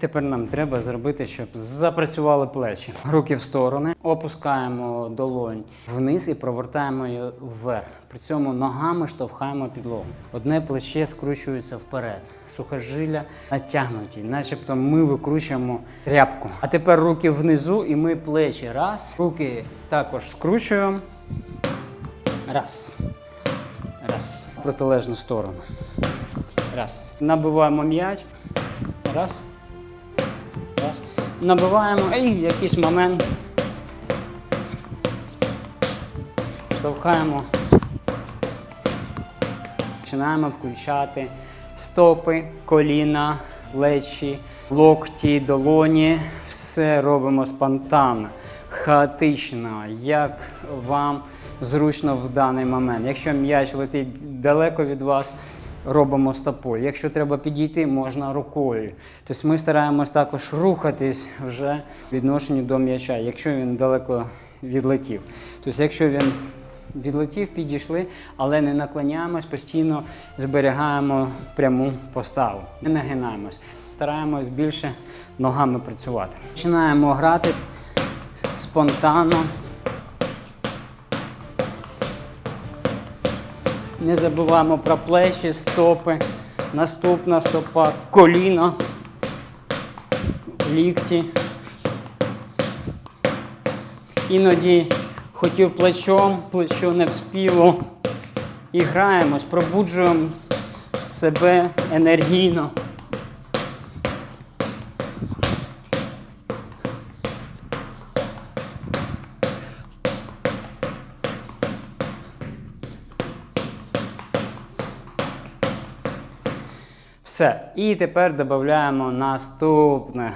Тепер нам треба зробити, щоб запрацювали плечі. Руки в сторони, опускаємо долонь вниз і провертаємо її вверх. При цьому ногами штовхаємо підлогу. Одне плече скручується вперед. Сухожилля натягнуті, начебто ми викручуємо рябку. А тепер руки внизу і ми плечі. Раз. Руки також скручуємо. Раз. Раз. В протилежну сторону. Раз. Набиваємо м'яч. Раз. Раз. Набиваємо і в якийсь момент штовхаємо. Починаємо включати стопи, коліна, плечі, локті, долоні. Все робимо спонтанно, хаотично, як вам зручно в даний момент. Якщо м'яч летить далеко від вас, робимо стопою. Якщо треба підійти, можна рукою. Тобто ми стараємось також рухатись вже в відношенні до м'яча, якщо він далеко відлетів. Тобто, якщо він відлетів, підійшли, але не наклоняємось, постійно зберігаємо пряму поставу. Не нагинаємось. Стараємось більше ногами працювати. Починаємо гратись спонтанно. Не забуваємо про плечі, стопи. Наступна стопа, коліно, лікті. Іноді хотів плечом, плечо не вспіло. І граємось, пробуджуємо себе енергійно. Все. І тепер додаємо наступне.